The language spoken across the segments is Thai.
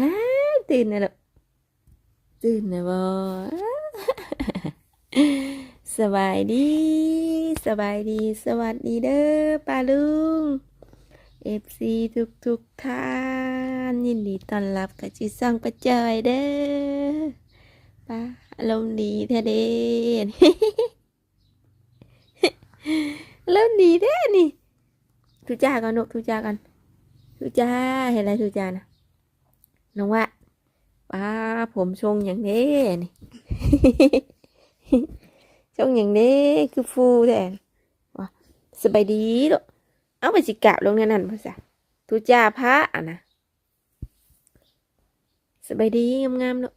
ฮะตื่นนะลูกตื่นนะบอสบายดี สบายดี สวัสดีเด้อป้าลุงเอฟซีทุกทุกท่าน ยินดีต้อนรับกับจิซังประจอยเด้อป้าอารมณ์ดีแท้เด้อารมณ์ดีแท้นี่ทุจ้ากันลูกทุจ้ากันทุจ้าเห็นอะไรทุจ้านะ น้องว่าป้าผมชงอย่างนี้นี่ชงอย่างนี้คือฟูแท้ว่าสบายดีลูกเอาไปสิกลับลงในนั้นภาษาทุจ้าพระอะนะสบายดีงามๆลูก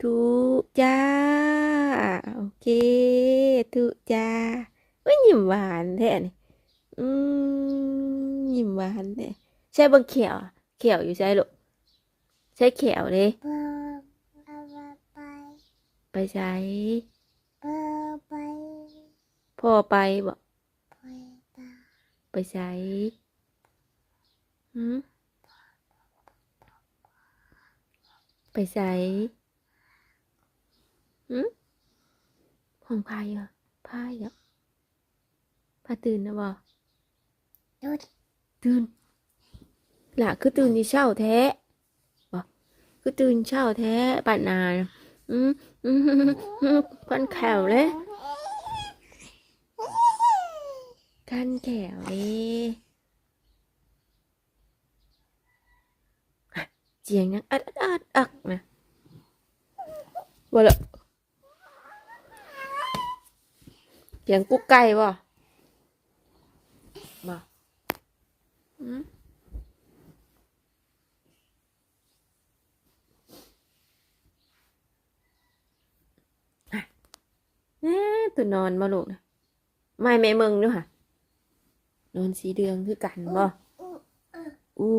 ทุจ้าโอเคทุจ้าเอ้ยยิ้มหวานแท้นี่อืมยิ้มหวานแท้ใช่บางเขียวเขียวอยู่ใช่ลูก ช่เขียวเลยเบอร์เอาไปไปใช้เบอร์ไปพ่อไปบอกไปตาไปใช้หืมไปใช้หืมห้องพายเหรอพายเหรอพาตื่นนะบอดูดตื่นหล่ะคือตื่นที่เช้าแท้บอ คือตื่นเช้าแท้ปัดนานอืมอืมคันแขวเลยกันแขวเลยเจียงยังอัดอัดอัดอักนะบ่ละเสียงกุ๊กไก่บ่บ่อืม เอ๊ะตัวนอนมาลูกนะไม่แม่มึงด้วยค่ะ นอนสีเดืองคือกันบ่อุ้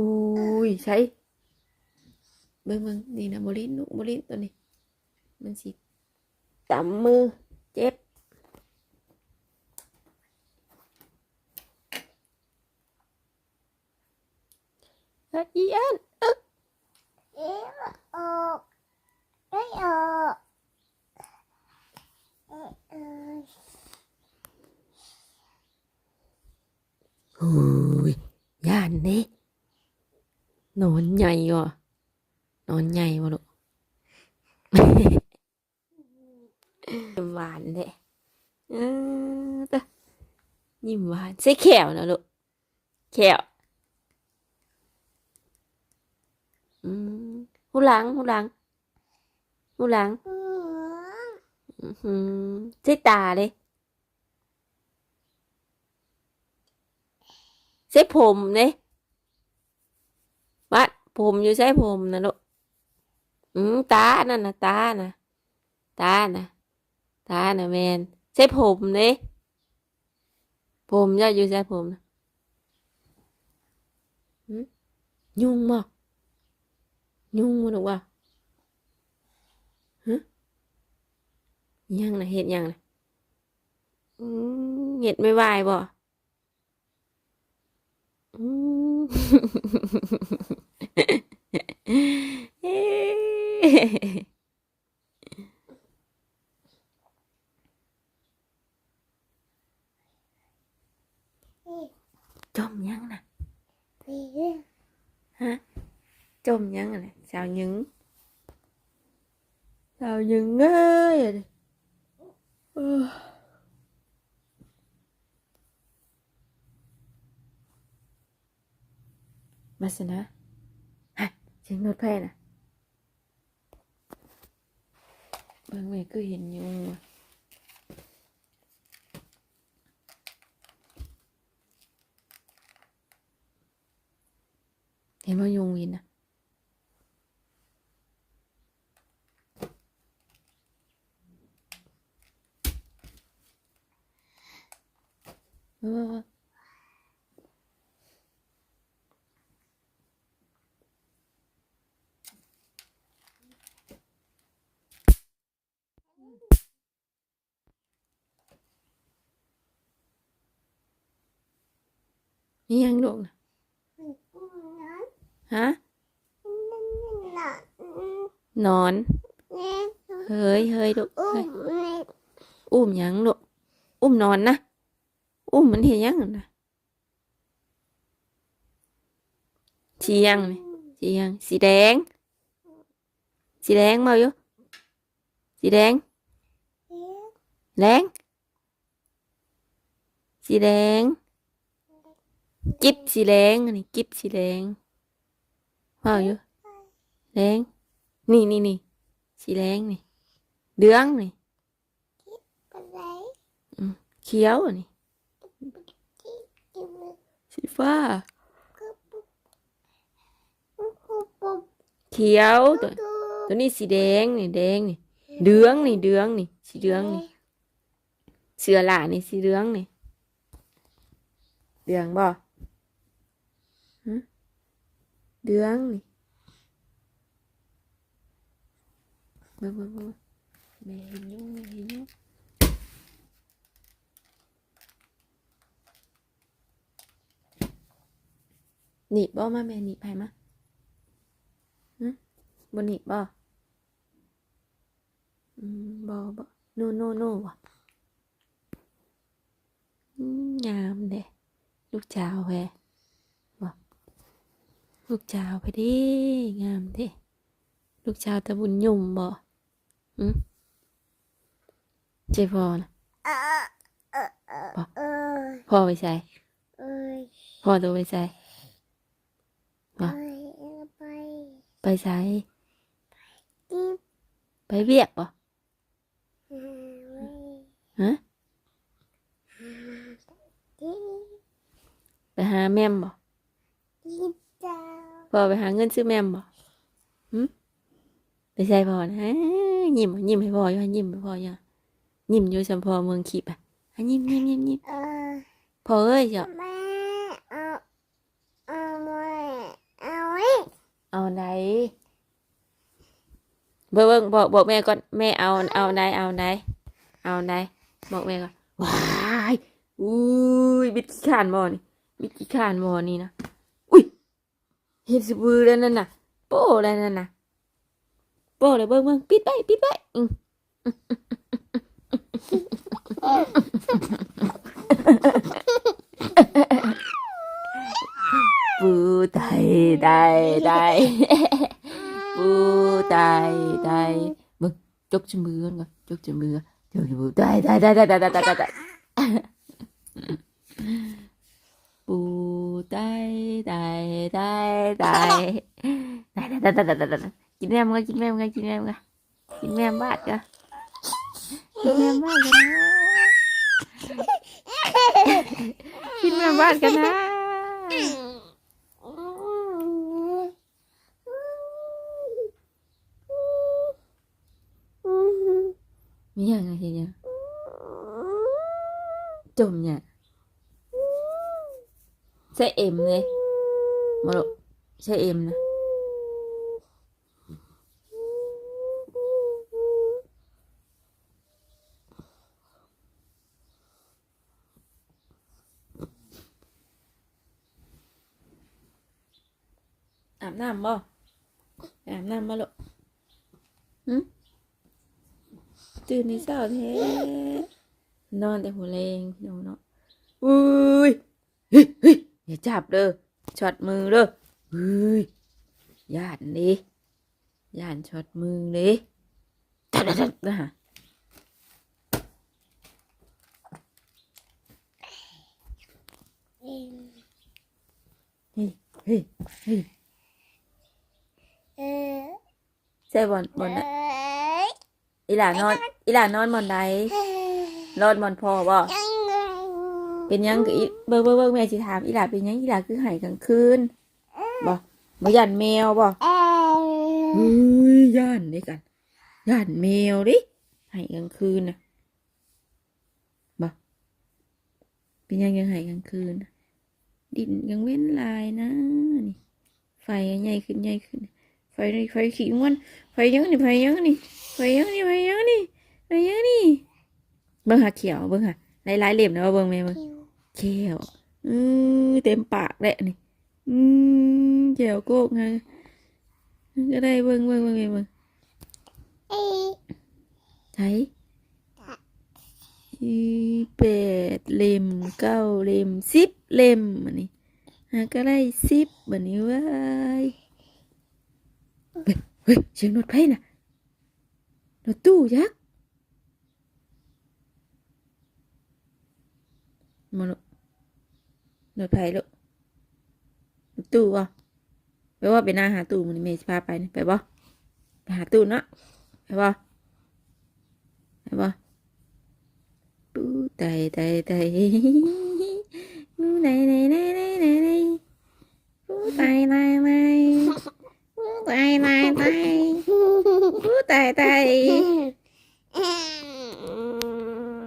ยใช่เบิ่งเบิ่งนี่นะบรินลูกบรินตัวนี้ มันสิตำมือเจ็บเฮ้ยอีอันอึ๊กเอ๊ะออกไม่ออกเอ๊ะเออ โอ้ยย่านนี่นอนใหญ่ว่ะนอนใหญ่วะลูกยิ้มหวานเลยเออตะยิ้มหวานใส่แขวนะลูกแขวอืมหูหลังหูหลังหูหลัง อือหือใส่ตาเลยใส่ผมเลยวัดผมอยู่ใส่ผมนะลูกอืมตานั่นนะตานะตานะตานะแมนใส่ผมเลยผมจะอยู่ใส่ผมนะหืมยุ่งบ่ยุ่งบ่ลูกว่าฮะ ยังนะเห็ดยังนะอืมเห็ดไม่ไหวบ่อืมเอ๊ะจมยังนะไปเรื่องฮะจมยังอะไรสาวยึงสาวยึงเอ้ย เออมาสินะฮะเสียงรถไฟน่ะ นี่ยังลูกนะฮะนอน เฮ้ยเฮ้ยดูอุ้มยังลูกอุ้มนอนนะ อุ้มมันเห็นยังนะเชียงนี่เชียงสีแดง สีแดงมาอยู่สีแดงแดงสีแดงกิ๊บสีแดงอันนี้กิ๊บสีแดงว่าอยู่แดงนี่นี่นี่สีแดงนี่เหลืองนี่อะไรเขียวอันนี้กินมือ สีฟ้าก็ปุ๊บปุ๊บปุ๊บปุ๊บเขียวตัวดูตัวนี้สีแดงนี่แดงนี่เหลืองนี่เหลืองนี่สีเหลืองนี่เสือหลานี่สีเหลืองนี่เหลืองบ่ฮะเหลืองนี่เบิ่งเบิ่งเบิ่งแม่เห็นอยู่แม่เห็นอยู่ หนีบบ่มาแม่หนีบไปมาฮะบนหนีบบ่อืมบ่บ่โนโนโนว่ะอืมงามเด้ลูกเจ้าแฮะบ่ลูกเจ้าไปดิงามเด้ลูกเจ้าตะบุญยุ่มบ่หืมเจ็บพอนะเออเออเออเออพ่อไปใส่เอ้ยพ่อตัวไปใส่ ไปไปไปใส่กินไปเวียกบ่ฮะกินไปหาแม่มบ่กินจ้าพ่อไปหาเงินซื้อแม่มบ่หืมไปใส่พ่อนะอ้ายิ้มยิ้มให้พ่ออยู่ฮะยิ้มให้พ่ออยู่ฮะยิ้มอยู่สัมพอเมืองขีบอะอะยิ้มยิ้มยิ้มยิ้มเออพ่อเอ้ยเจ้าแม่เอาเอาไว้เอาไว้ เอาไหนเบิ่งเบิ่งบอกบอกแม่ก่อนแม่เอาเอาไหนเอาไหนเอาไหนบอกแม่ก่อนว้ายอุ้ยบิดขี้ขานบ่นี่บิดขี้ขานบ่นี่นะอุ้ยเห็นสบือแล้วนั่นน่ะโป้แล้วนั่นน่ะโป้เลยเบิ่งเบิ่งปิดไปปิดไปอืม ปูไตไตไตปูไตไตมึงจกจมือก่อนก่อนจกจมือจกจมือไตไตไตไตไตไตไตไตปูไตไตไตไตไตไตไตไตไตกินแม่มึงกินแม่มึงกินแม่มึงกินแม่บาดก็กินแม่บาดกันนะกินแม่บาดกันนะ มีอย่างไรทีเนี้ยจมเนี่ยใช่เอ็มเลยมาลใช่เอ็มนะอาบน้ำบ่อาบน้ำบ่ลูกหืม ตื่นในเช้าแท้นอนแต่หัวแรงน้องเนาะอุ้ยเฮ้ยเฮ้ยอย่าจับเด้อช็อตมือเด้อเฮ้ยย่านดิย่านช็อตมือดิทัดทัดนะฮะเองเฮ้ยเฮ้ยเฮ้ยเออใช่บอลบอลนะ อีหลานอน อีหลานอนบอลใดเอ้ยนอนบอลพอบ่เป็นยังคืออีเบิ่งเบิ่งเบิ่งแม่สิถามอีหลาเป็นยังอีหลาคือหายกลางคืนบ่บ่ยันแมวบ่เอ้ยเฮ้ยย่านนี่กันย่านแมวดิให้กลางคืนนะบ่เป็นยังยังให้กลางคืน ดินยังเว้นลายนะนี่ไฟใหญ่ขึ้นใหญ่ขึ้นไฟไฟขี้งวน ไฟยังนี่ไฟยังนี่ไฟยังนี่ไฟยังนี่ไฟยังนี่เบิ่งหาเขียวเบิ่งหาหลายๆเหลี่ยมนะว่าเบิ่งแม่เบิ่งเขียวอือเต็มปากแหละนี่อืมเขียวโกกไงก็ได้เบิ่งเบิ่งเบิ่งเบิ่งใช้อีแปดเล่มเก้าเล่มสิบเล่มอันนี้หาก็ได้สิบบันนี้เว้ยเฮ้ย เฮ้ยเสียงรถไฟน่ะรถตู้ยักษ์มาลูกรถไฟลูกรถตู้อะไปว่าไปหน้าหาตู้มันเมย์สิพาไปนี่ไปบ่ไปหาตู้เนาะไปบ่ไปบ่ปูไตไตไตปูไตไตไตไตไตไตปูไตไตไตไต ไตไตปูไตไต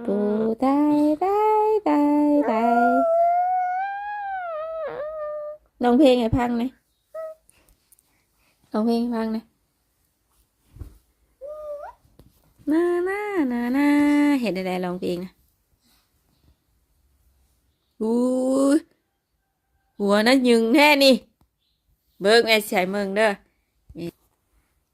ปูไตไตไตไตร้องเพลงให้พังหน่อยร้องเพลงให้พังหน่อยนานานานาเห็นอะไรร้องเพลงนะอู้หัวนั่นยึงแน่นี่ เบิกแม่ใส่เมืองเด้อเย้หัวยงายเมืองบ่อ้าตัวลูกสาวไปนี่ผู้ชายพ่อ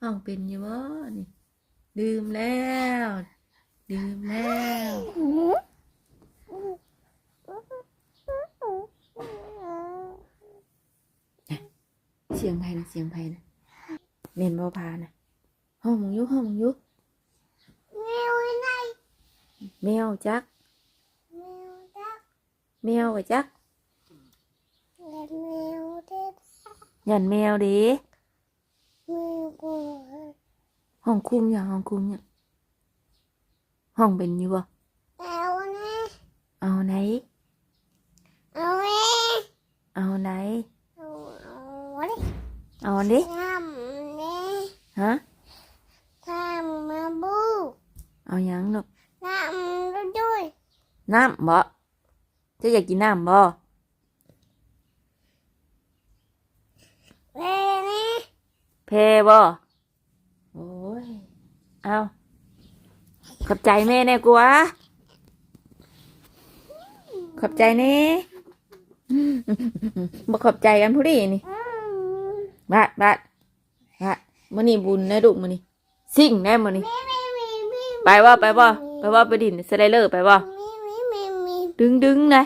หรอห้องเป็นอยู่บ่นี่ดื่มแล้วดื่มแล้วเสียงไผ่นะเสียงไผ่นะเมนบ่พานะห้องมึงอยุห้องมึงอยุแมวไหนแมวจักแมวดักแมวกับจักและแมวเด็ดยันแมวเดิแมวกู ห้องคุมอย่างห้องคุมอย่างห้องเป็นอยู่บ่แมวนะเอาไหนเอาเว้เอาไหนเอาเอาดิเอาอันดิทำนี่ฮะทำมาบูเอาหยังลูกทำด้วยน้ำบ่เจะอยากกินน้ำบ่ เว้นี่ เพบ่โอ้ย เอาขอบใจแม่แน่กูวะขอบใจแน่บ่ขอบใจกันผู้ดีนี่อืมบาดบาดบาดมื้อนี้บุญนะลูกมื้อนี้สิ่งแน่มื้อนี้มีมีมีมีไปว่าไปว่าไปว่าไปดินสไลเดอร์ไปว่ามีมีมีมีดึงดึงนะ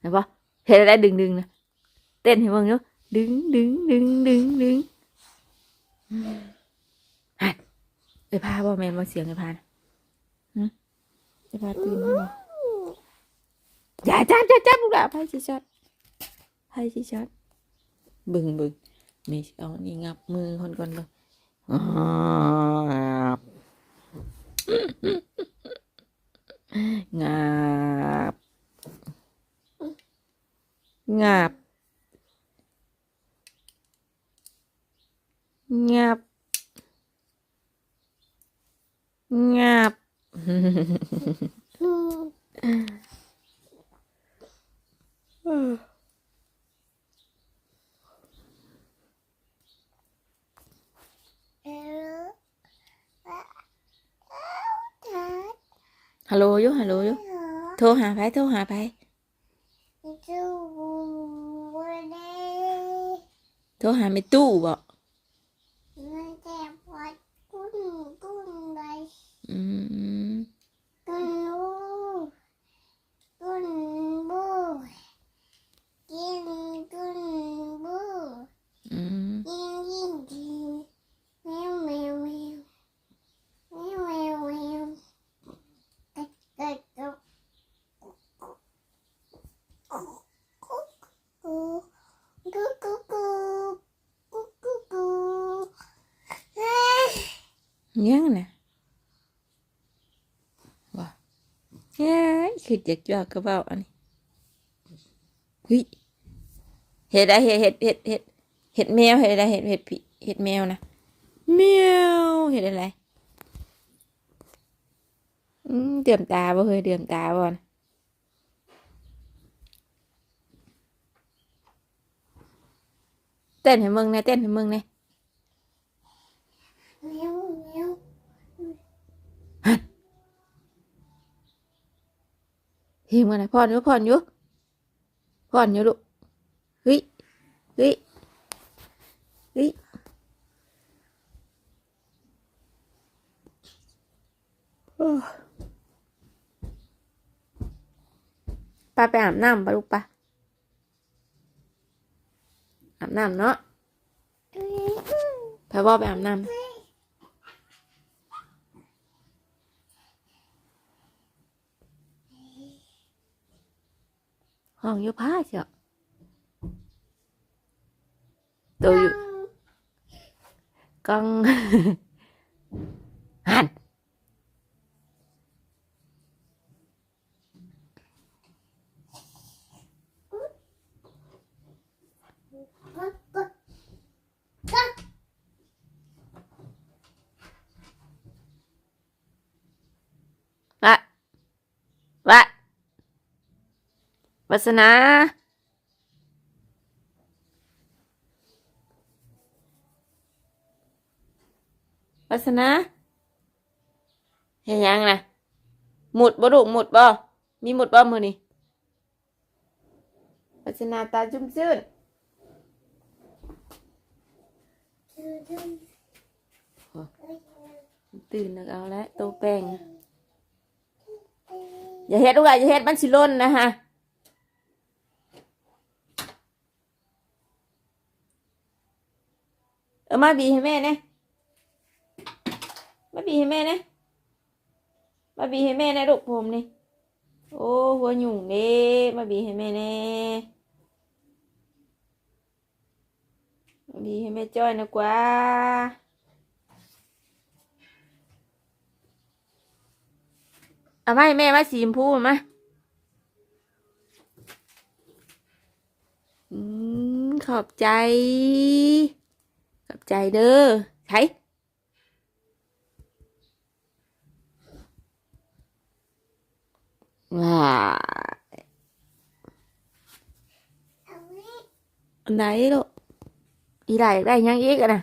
ไปว่าเห็นอะไรดึงดึงนะเต้นให้มึงเนาะดึงดึงดึงดึงดึง ฮัดไปพาบ่แม่นบ่เสียงไอ้พานะฮะไอ้พาตื่นบ่อย่าจับจับจับลูกหลานไพ่สิชัดไพ่สิชัดบึงบึงไม่เอานี่งับมือคนก่อนเบิ่งงับงับ งับ งับ อืมเออทัดฮัลโหลอยุฮัลโหลอยุ เหรอ โทรหาไปโทรหาไป จูวันนี้ โทรหาไม่ตู้บ่ มันจะปวดกุ้งกุ้งเลย อืม กุ้งลูกุ้งบูกินกุ้งบู อืม กินกินกินแมวแมวแมวแมวแมวแมวกัดกัดกัดกูกูกูกูกูกูกูเฮ้ย ยังนะว่าเฮ้ยคืออยากจอกกระเป๋าอันนี้เฮ้ยเห็ดอะไรเห็ดเห็ดเห็ดเห็ดเห็ดแมวเห็ดอะไรเห็ดเห็ดผีเห็ดแมวนะแมวเห็ดอะไรเดือมตาบ่เคยเดือมตาบ่นะเต้นให้มึงนะเต้นให้มึงนะ แมวแมว เพลงมันนะพอนอยู่พอนอยู่พอนอยู่ลูกเฮ้ยเฮ้ยเฮ้ยโอ้ปาไปอาบน้ำปะลูกปะอาบน้ำเนาะไปว่าไปอาบน้ำ 황유 chưa 또 con hành Vậy. Vậy. วตัวอยู่กังหันะวะวัสนาวัสนาเห็นยังนะหมุดบ่ลูหมุดบ่มีหมุดบ่มือนี่วัสนาตาจุ่มซื่นตื่นแล้วก็เอาแล้วโตแป้งอย่าเฮ็ดลูกอะอย่าเฮ็ดมันสิล่นนะฮะ ออมาบีให้แม่เนี่ยมาบีให้แม่เนี่ยมาบีให้แม่นะลูกผมนี่โอ้หัวหยุ่งเด้มาบีให้แม่แน่มาบีให้แม่จ้อยนะกว่าเอามาให้แม่มาสีชมพูมาอืมขอบใจ ขอบใจเด้อใช้ว้าอันไหนลูกอีไหลได้ยังอีกอะนะ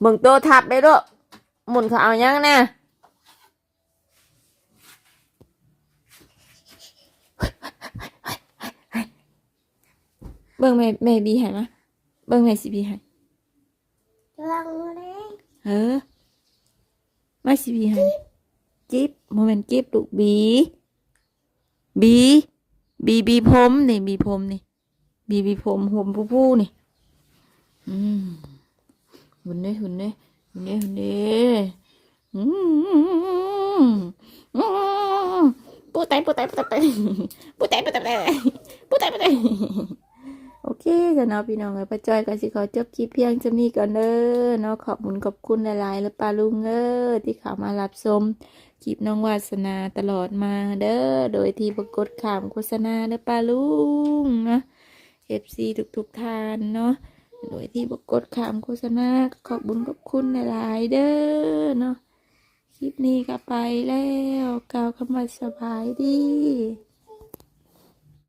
เบิ่งโตทับได้ลูกหมุนเขาเอายังนะเบิ่งแม่แม่บีให้มาเบิ่งแม่สิบีให้ ลองเลยเออมาสิบีให้จิ๊บโมเมนต์จิ๊บลูกบี บี บีบีผมนี่บีผมนี่ บีบีผมผมผู้ผู้นี่ อืมหุ่นเด้หุ่นเด้หุ่นเด้หุ่นเด้อืมอืมปูไตปูไตปูไตปูไตปูไตปูไตปูไตปูไตโอ เคจ้ะเนาะพี่น้องเอ้ยป้าจ้อยก็สิขอจบคลิปเพียงจำนี้ก่อนเด้อเนาะขอบคุณขอบคุณหลายๆแล้วป้าลุงเอ้อที่เข้ามารับชมคลิปน้องวาสนาตลอดมาเด้อโดยที่ปรากฏข่าวโฆษณาเด้อป้าลุงนะ FC ทุกๆท่านเนาะโดยที่บกดขามโฆษณาขอบบุญขอบคุณหลายๆเด้อเนาะคลิปนี้ก็ไปแล้วกล่าวคำว่าสบายดี